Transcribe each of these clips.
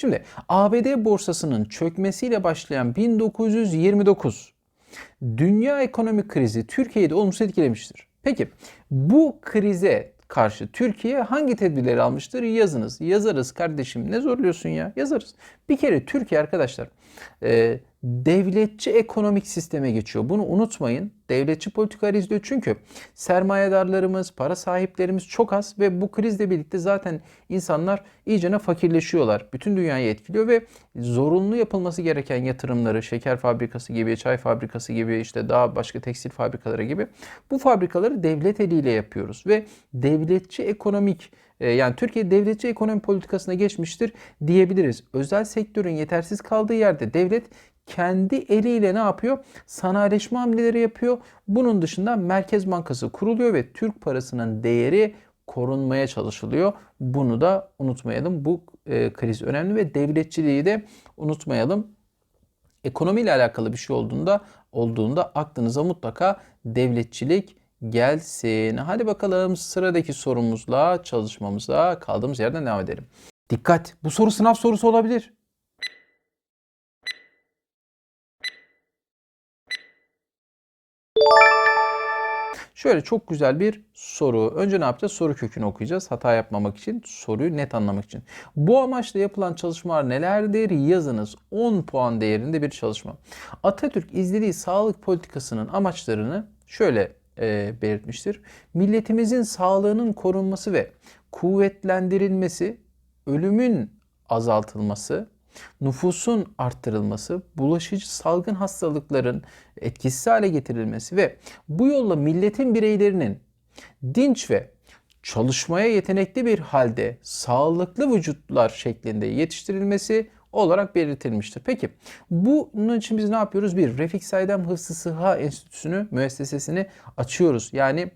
Şimdi ABD borsasının çökmesiyle başlayan 1929 dünya ekonomik krizi Türkiye'yi de olumsuz etkilemiştir. Peki bu krize karşı Türkiye hangi tedbirleri almıştır? Yazınız. Yazarız kardeşim. Ne zorluyorsun ya? Yazarız. Bir kere Türkiye arkadaşlar e, devletçi ekonomik sisteme geçiyor. Bunu unutmayın. Devletçi politikalar izliyor çünkü sermayedarlarımız, para sahiplerimiz çok az ve bu krizle birlikte zaten insanlar iyicene fakirleşiyorlar. Bütün dünyayı etkiliyor ve zorunlu yapılması gereken yatırımları, şeker fabrikası gibi, çay fabrikası gibi, işte daha başka tekstil fabrikaları gibi bu fabrikaları devlet eliyle yapıyoruz ve devletçi ekonomik e, yani Türkiye devletçi ekonomi politikasına geçmiştir diyebiliriz. Özel sektörün yetersiz kaldığı yerde devlet kendi eliyle ne yapıyor? Sanayileşme hamleleri yapıyor. Bunun dışında Merkez Bankası kuruluyor ve Türk parasının değeri korunmaya çalışılıyor. Bunu da unutmayalım. Bu e, kriz önemli ve devletçiliği de unutmayalım. Ekonomiyle alakalı bir şey olduğunda olduğunda aklınıza mutlaka devletçilik gelsin. Hadi bakalım sıradaki sorumuzla çalışmamıza kaldığımız yerden devam edelim. Dikkat! Bu soru sınav sorusu olabilir. Şöyle çok güzel bir soru. Önce ne yapacağız? Soru kökünü okuyacağız. Hata yapmamak için, soruyu net anlamak için. Bu amaçla yapılan çalışmalar nelerdir? Yazınız. 10 puan değerinde bir çalışma. Atatürk izlediği sağlık politikasının amaçlarını şöyle e, belirtmiştir. Milletimizin sağlığının korunması ve kuvvetlendirilmesi, ölümün azaltılması, nüfusun arttırılması, bulaşıcı salgın hastalıkların etkisiz hale getirilmesi ve bu yolla milletin bireylerinin dinç ve çalışmaya yetenekli bir halde sağlıklı vücutlar şeklinde yetiştirilmesi olarak belirtilmiştir. Peki bunun için biz ne yapıyoruz? Bir Refik Saydam Hıfzı Sıha Enstitüsü'nü, müessesesini açıyoruz. Yani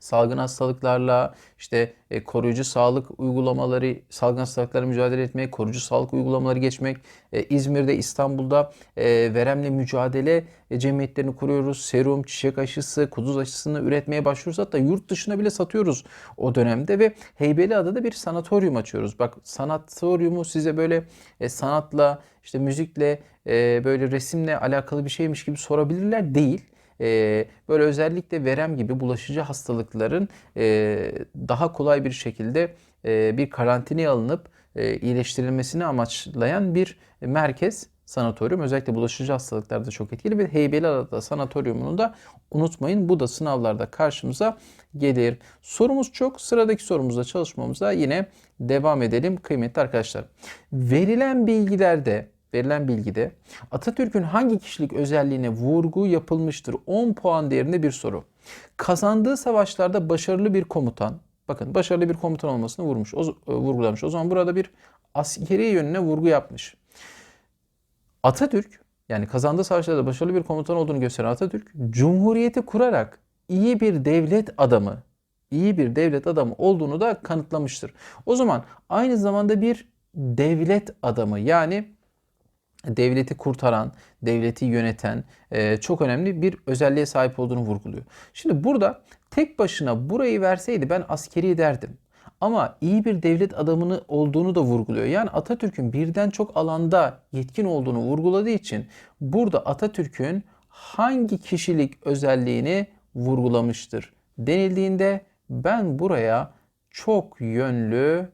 salgın hastalıklarla işte e, koruyucu sağlık uygulamaları, salgın hastalıklara mücadele etmek, koruyucu sağlık uygulamaları geçmek, e, İzmir'de, İstanbul'da e, veremle mücadele e, cemiyetlerini kuruyoruz. Serum, çiçek aşısı, kuduz aşısını üretmeye başlıyoruz. Hatta yurt dışına bile satıyoruz o dönemde ve Heybeliada'da bir sanatoryum açıyoruz. Bak sanatoryumu size böyle e, sanatla, işte müzikle, e, böyle resimle alakalı bir şeymiş gibi sorabilirler. Değil e, böyle özellikle verem gibi bulaşıcı hastalıkların e, daha kolay bir şekilde e, bir karantinaya alınıp e, iyileştirilmesini amaçlayan bir merkez sanatoryum. Özellikle bulaşıcı hastalıklarda çok etkili ve Heybeliada sanatoryumunu da unutmayın. Bu da sınavlarda karşımıza gelir. Sorumuz çok. Sıradaki sorumuzda çalışmamıza yine devam edelim kıymetli arkadaşlar. Verilen bilgilerde verilen bilgide Atatürk'ün hangi kişilik özelliğine vurgu yapılmıştır? 10 puan değerinde bir soru. Kazandığı savaşlarda başarılı bir komutan, bakın başarılı bir komutan olmasını vurmuş, o, e, vurgulamış. O zaman burada bir askeri yönüne vurgu yapmış. Atatürk, yani kazandığı savaşlarda başarılı bir komutan olduğunu gösteren Atatürk, Cumhuriyeti kurarak iyi bir devlet adamı, iyi bir devlet adamı olduğunu da kanıtlamıştır. O zaman aynı zamanda bir devlet adamı yani devleti kurtaran, devleti yöneten e, çok önemli bir özelliğe sahip olduğunu vurguluyor. Şimdi burada tek başına burayı verseydi ben askeri derdim. Ama iyi bir devlet adamını olduğunu da vurguluyor. Yani Atatürk'ün birden çok alanda yetkin olduğunu vurguladığı için burada Atatürk'ün hangi kişilik özelliğini vurgulamıştır denildiğinde ben buraya çok yönlü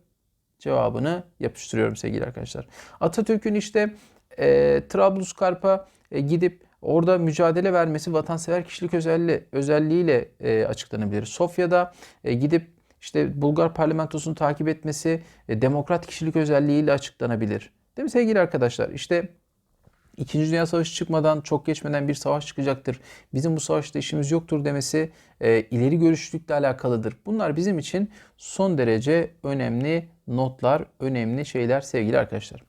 cevabını yapıştırıyorum sevgili arkadaşlar. Atatürk'ün işte e, Trablusgarp'a e, gidip orada mücadele vermesi vatansever kişilik özelliği, özelliğiyle e, açıklanabilir. Sofya'da e, gidip işte Bulgar parlamentosunu takip etmesi e, demokrat kişilik özelliğiyle açıklanabilir. Değil mi sevgili arkadaşlar? İşte İkinci Dünya Savaşı çıkmadan çok geçmeden bir savaş çıkacaktır. Bizim bu savaşta işimiz yoktur demesi e, ileri görüşlülükle alakalıdır. Bunlar bizim için son derece önemli notlar, önemli şeyler sevgili arkadaşlar.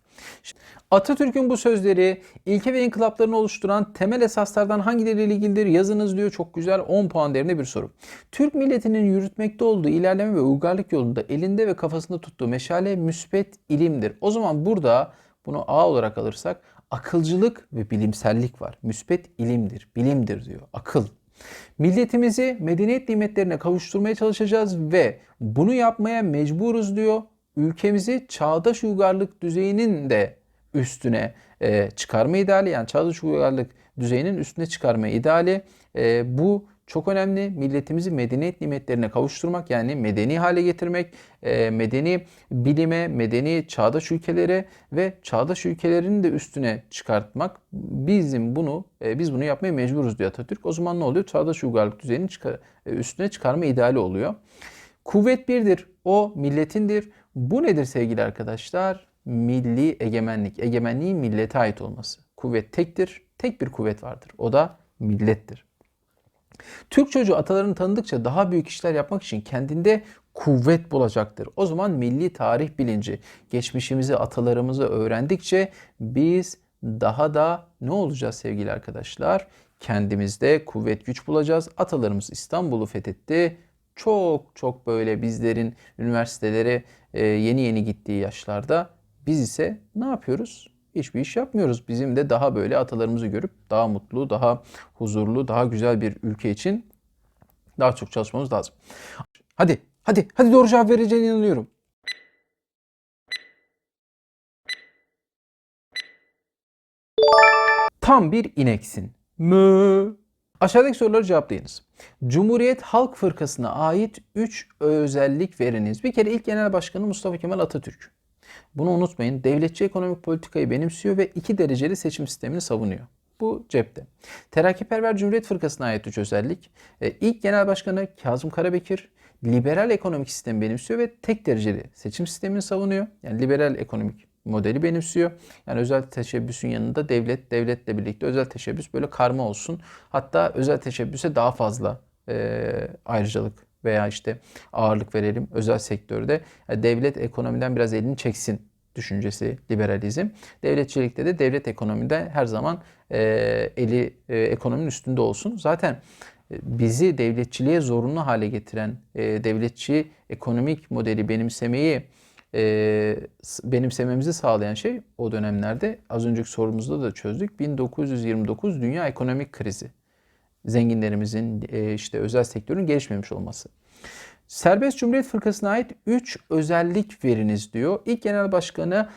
Atatürk'ün bu sözleri ilke ve inkılaplarını oluşturan temel esaslardan hangileriyle ilgilidir? Yazınız diyor. Çok güzel 10 puan değerinde bir soru. Türk milletinin yürütmekte olduğu ilerleme ve uygarlık yolunda elinde ve kafasında tuttuğu meşale müspet ilimdir. O zaman burada bunu A olarak alırsak akılcılık ve bilimsellik var. Müspet ilimdir, bilimdir diyor. Akıl. Milletimizi medeniyet nimetlerine kavuşturmaya çalışacağız ve bunu yapmaya mecburuz diyor. Ülkemizi çağdaş uygarlık düzeyinin de üstüne e, çıkarma ideali yani çağdaş uygarlık düzeyinin üstüne çıkarma ideali e, bu çok önemli. Milletimizi medeniyet nimetlerine kavuşturmak yani medeni hale getirmek, e, medeni bilime, medeni çağdaş ülkelere ve çağdaş ülkelerin de üstüne çıkartmak. Bizim bunu e, biz bunu yapmaya mecburuz diyor Atatürk. O zaman ne oluyor? Çağdaş uygarlık düzeyinin çıkar, e, üstüne çıkarma ideali oluyor. Kuvvet birdir. O milletindir. Bu nedir sevgili arkadaşlar? Milli egemenlik. Egemenliğin millete ait olması. Kuvvet tektir. Tek bir kuvvet vardır. O da millettir. Türk çocuğu atalarını tanıdıkça daha büyük işler yapmak için kendinde kuvvet bulacaktır. O zaman milli tarih bilinci, geçmişimizi, atalarımızı öğrendikçe biz daha da ne olacağız sevgili arkadaşlar? Kendimizde kuvvet güç bulacağız. Atalarımız İstanbul'u fethetti. Çok çok böyle bizlerin üniversitelere e, yeni yeni gittiği yaşlarda biz ise ne yapıyoruz? hiçbir iş yapmıyoruz. Bizim de daha böyle atalarımızı görüp daha mutlu, daha huzurlu, daha güzel bir ülke için daha çok çalışmamız lazım. Hadi, hadi, hadi doğru cevap vereceğine inanıyorum. Tam bir ineksin. Mü. Aşağıdaki soruları cevaplayınız. Cumhuriyet Halk Fırkası'na ait 3 özellik veriniz. Bir kere ilk genel başkanı Mustafa Kemal Atatürk. Bunu unutmayın. Devletçi ekonomik politikayı benimsiyor ve iki dereceli seçim sistemini savunuyor. Bu cepte. Terakkiperver Cumhuriyet Fırkası'na ait üç özellik. E, ilk genel başkanı Kazım Karabekir liberal ekonomik sistemi benimsiyor ve tek dereceli seçim sistemini savunuyor. Yani liberal ekonomik modeli benimsiyor. Yani özel teşebbüsün yanında devlet, devletle birlikte özel teşebbüs böyle karma olsun. Hatta özel teşebbüse daha fazla e, ayrıcalık veya işte ağırlık verelim özel sektörde. Yani devlet ekonomiden biraz elini çeksin düşüncesi liberalizm. Devletçilikte de devlet ekonomide her zaman e, eli e, ekonominin üstünde olsun. Zaten bizi devletçiliğe zorunlu hale getiren e, devletçi ekonomik modeli benimsemeyi e, benimsememizi sağlayan şey o dönemlerde az önceki sorumuzda da çözdük. 1929 dünya ekonomik krizi zenginlerimizin e, işte özel sektörün gelişmemiş olması. Serbest Cumhuriyet Fırkası'na ait 3 özellik veriniz diyor. İlk genel başkanı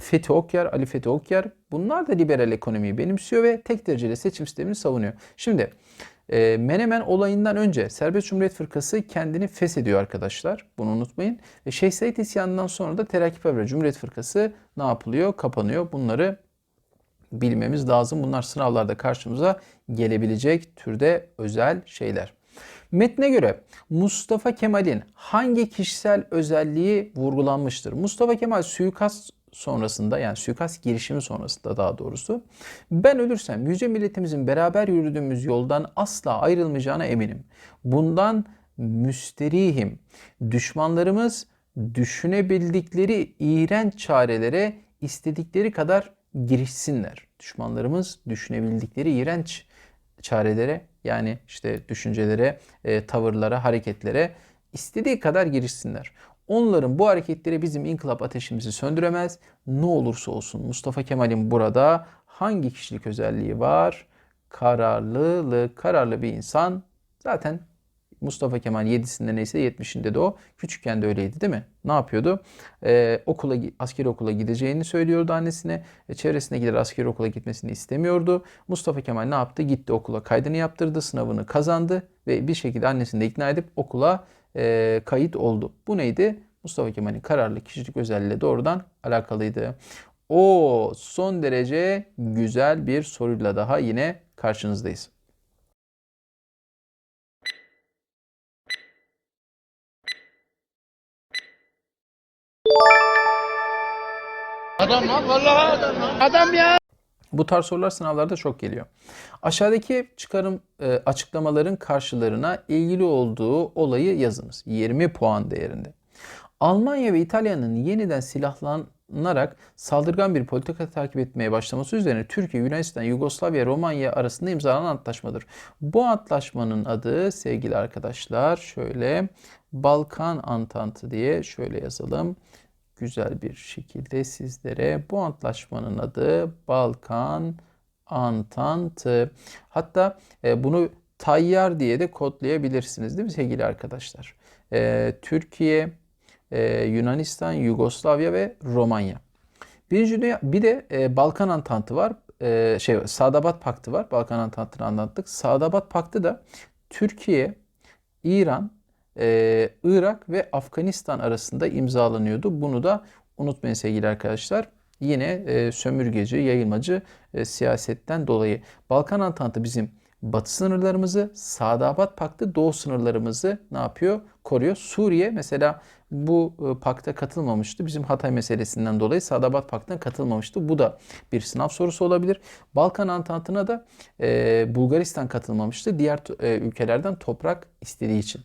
Fethi Okyar, Ali Fethi Okyar. Bunlar da liberal ekonomiyi benimsiyor ve tek dereceli seçim sistemini savunuyor. Şimdi e, Menemen olayından önce Serbest Cumhuriyet Fırkası kendini feshediyor arkadaşlar. Bunu unutmayın. Ve Şeyh Said isyanından sonra da Terakkiperver Cumhuriyet Fırkası ne yapılıyor? Kapanıyor. Bunları bilmemiz lazım. Bunlar sınavlarda karşımıza gelebilecek türde özel şeyler. Metne göre Mustafa Kemal'in hangi kişisel özelliği vurgulanmıştır? Mustafa Kemal suikast sonrasında yani suikast girişimi sonrasında daha doğrusu ben ölürsem yüce milletimizin beraber yürüdüğümüz yoldan asla ayrılmayacağına eminim. Bundan müsterihim. Düşmanlarımız düşünebildikleri iğrenç çarelere istedikleri kadar girişsinler. Düşmanlarımız düşünebildikleri iğrenç çarelere yani işte düşüncelere, e, tavırlara, hareketlere istediği kadar girişsinler. Onların bu hareketleri bizim inkılap ateşimizi söndüremez. Ne olursa olsun Mustafa Kemal'in burada hangi kişilik özelliği var? Kararlılık, kararlı bir insan zaten Mustafa Kemal 7'sinde neyse 70'inde de o. Küçükken de öyleydi değil mi? Ne yapıyordu? Ee, okula askeri okula gideceğini söylüyordu annesine. E, çevresine gider askeri okula gitmesini istemiyordu. Mustafa Kemal ne yaptı? Gitti okula kaydını yaptırdı, sınavını kazandı ve bir şekilde annesini de ikna edip okula e, kayıt oldu. Bu neydi? Mustafa Kemal'in kararlı kişilik özelliğiyle doğrudan alakalıydı. O son derece güzel bir soruyla daha yine karşınızdayız. Adam lan vallahi adam lan. Adam ya. Bu tarz sorular sınavlarda çok geliyor. Aşağıdaki çıkarım e, açıklamaların karşılarına ilgili olduğu olayı yazınız. 20 puan değerinde. Almanya ve İtalya'nın yeniden silahlanarak saldırgan bir politika takip etmeye başlaması üzerine Türkiye, Yunanistan, Yugoslavya, Romanya arasında imzalanan antlaşmadır. Bu antlaşmanın adı sevgili arkadaşlar şöyle Balkan Antantı diye şöyle yazalım güzel bir şekilde sizlere bu antlaşmanın adı Balkan Antantı. Hatta e, bunu Tayyar diye de kodlayabilirsiniz değil mi sevgili arkadaşlar? E, Türkiye, e, Yunanistan, Yugoslavya ve Romanya. Bir de Balkan Antantı var. Şey Sadabat Paktı var. Balkan Antantı'nı anlattık. Sadabat Paktı da Türkiye, İran, e, Irak ve Afganistan arasında imzalanıyordu. Bunu da unutmayın sevgili arkadaşlar. Yine e, sömürgeci, yayılmacı e, siyasetten dolayı Balkan Antantı bizim batı sınırlarımızı, Sadabat Paktı doğu sınırlarımızı ne yapıyor? Koruyor. Suriye mesela bu e, pakta katılmamıştı. Bizim Hatay meselesinden dolayı Sadabat Paktı'na katılmamıştı. Bu da bir sınav sorusu olabilir. Balkan Antantı'na da e, Bulgaristan katılmamıştı. Diğer e, ülkelerden toprak istediği için.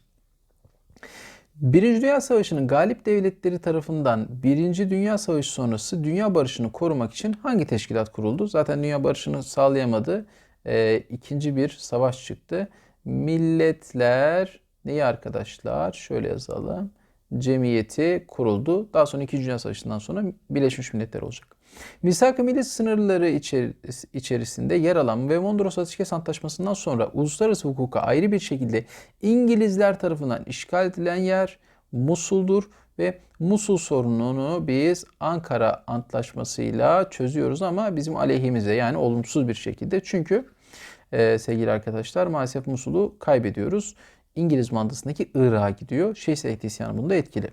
Birinci Dünya Savaşı'nın galip devletleri tarafından Birinci Dünya Savaşı sonrası dünya barışını korumak için hangi teşkilat kuruldu? Zaten dünya barışını sağlayamadı. E, ikinci bir savaş çıktı. Milletler neyi arkadaşlar? Şöyle yazalım. Cemiyeti kuruldu. Daha sonra 2. Dünya Savaşı'ndan sonra Birleşmiş Milletler olacak. Misak-ı Milli sınırları içerisinde yer alan ve Mondros Ateşkes Antlaşması'ndan sonra uluslararası hukuka ayrı bir şekilde İngilizler tarafından işgal edilen yer Musul'dur ve Musul sorununu biz Ankara Antlaşması'yla çözüyoruz ama bizim aleyhimize yani olumsuz bir şekilde. Çünkü e, sevgili arkadaşlar maalesef Musul'u kaybediyoruz. İngiliz mandasındaki Irak'a gidiyor. Şeyh Said isyanı bunda etkili.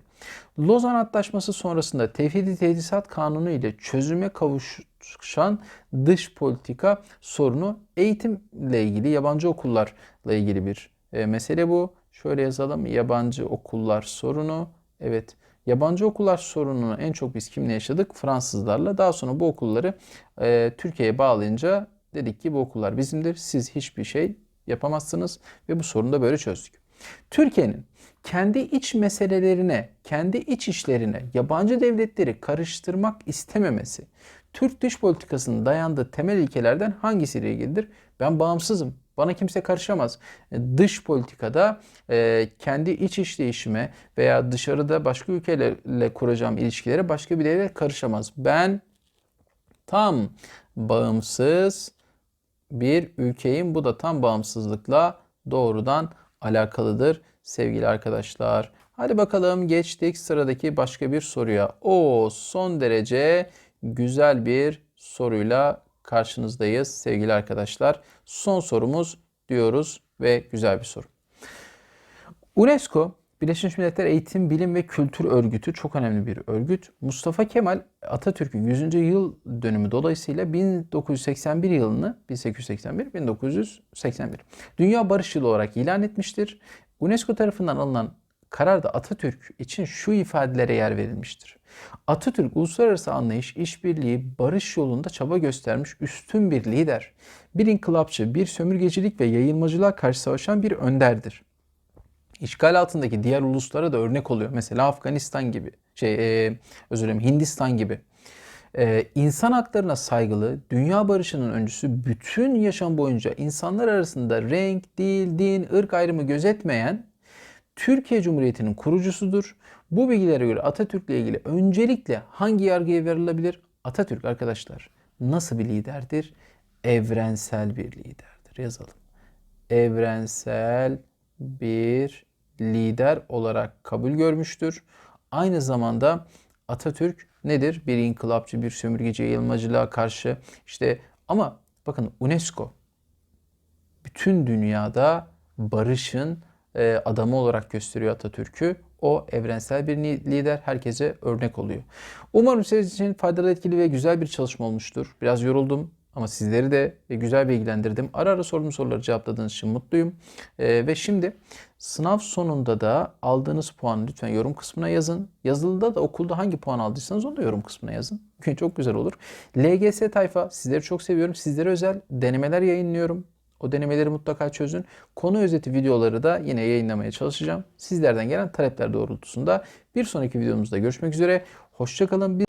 Lozan Antlaşması sonrasında Tevhidi Tedrisat Kanunu ile çözüme kavuşan dış politika sorunu eğitimle ilgili, yabancı okullarla ilgili bir e, mesele bu. Şöyle yazalım. Yabancı okullar sorunu. Evet. Yabancı okullar sorununu en çok biz kimle yaşadık? Fransızlarla. Daha sonra bu okulları e, Türkiye'ye bağlayınca dedik ki bu okullar bizimdir. Siz hiçbir şey yapamazsınız ve bu sorunu da böyle çözdük. Türkiye'nin kendi iç meselelerine, kendi iç işlerine yabancı devletleri karıştırmak istememesi, Türk dış politikasının dayandığı temel ilkelerden hangisiyle ilgilidir? Ben bağımsızım. Bana kimse karışamaz. Dış politikada e, kendi iç işleyişime veya dışarıda başka ülkelerle kuracağım ilişkilere başka bir devlet karışamaz. Ben tam bağımsız bir ülkeyim. Bu da tam bağımsızlıkla doğrudan alakalıdır sevgili arkadaşlar. Hadi bakalım geçtik sıradaki başka bir soruya. O son derece güzel bir soruyla karşınızdayız sevgili arkadaşlar. Son sorumuz diyoruz ve güzel bir soru. UNESCO Birleşmiş Milletler Eğitim, Bilim ve Kültür Örgütü çok önemli bir örgüt. Mustafa Kemal Atatürk'ün 100. yıl dönümü dolayısıyla 1981 yılını 1881 1981 Dünya Barış Yılı olarak ilan etmiştir. UNESCO tarafından alınan kararda Atatürk için şu ifadelere yer verilmiştir. Atatürk uluslararası anlayış, işbirliği, barış yolunda çaba göstermiş üstün bir lider. Bir inkılapçı, bir sömürgecilik ve yayılmacılığa karşı savaşan bir önderdir işgal altındaki diğer uluslara da örnek oluyor. Mesela Afganistan gibi, şey e, özür dilerim Hindistan gibi. E, insan haklarına saygılı, dünya barışının öncüsü bütün yaşam boyunca insanlar arasında renk, dil, din, ırk ayrımı gözetmeyen Türkiye Cumhuriyeti'nin kurucusudur. Bu bilgilere göre Atatürk'le ilgili öncelikle hangi yargıya verilebilir? Atatürk arkadaşlar nasıl bir liderdir? Evrensel bir liderdir. Yazalım. Evrensel bir lider olarak kabul görmüştür. Aynı zamanda Atatürk nedir? Bir inkılapçı, bir sömürgeci yayılmacılığa karşı işte ama bakın UNESCO bütün dünyada barışın e, adamı olarak gösteriyor Atatürk'ü. O evrensel bir lider, herkese örnek oluyor. Umarım sizin için faydalı, etkili ve güzel bir çalışma olmuştur. Biraz yoruldum ama sizleri de güzel bilgilendirdim. Ara ara sorduğum soruları cevapladığınız için mutluyum. Ee, ve şimdi sınav sonunda da aldığınız puanı lütfen yorum kısmına yazın. Yazılıda da okulda hangi puan aldıysanız onu da yorum kısmına yazın. Çok güzel olur. LGS tayfa sizleri çok seviyorum. Sizlere özel denemeler yayınlıyorum. O denemeleri mutlaka çözün. Konu özeti videoları da yine yayınlamaya çalışacağım. Sizlerden gelen talepler doğrultusunda bir sonraki videomuzda görüşmek üzere. Hoşçakalın.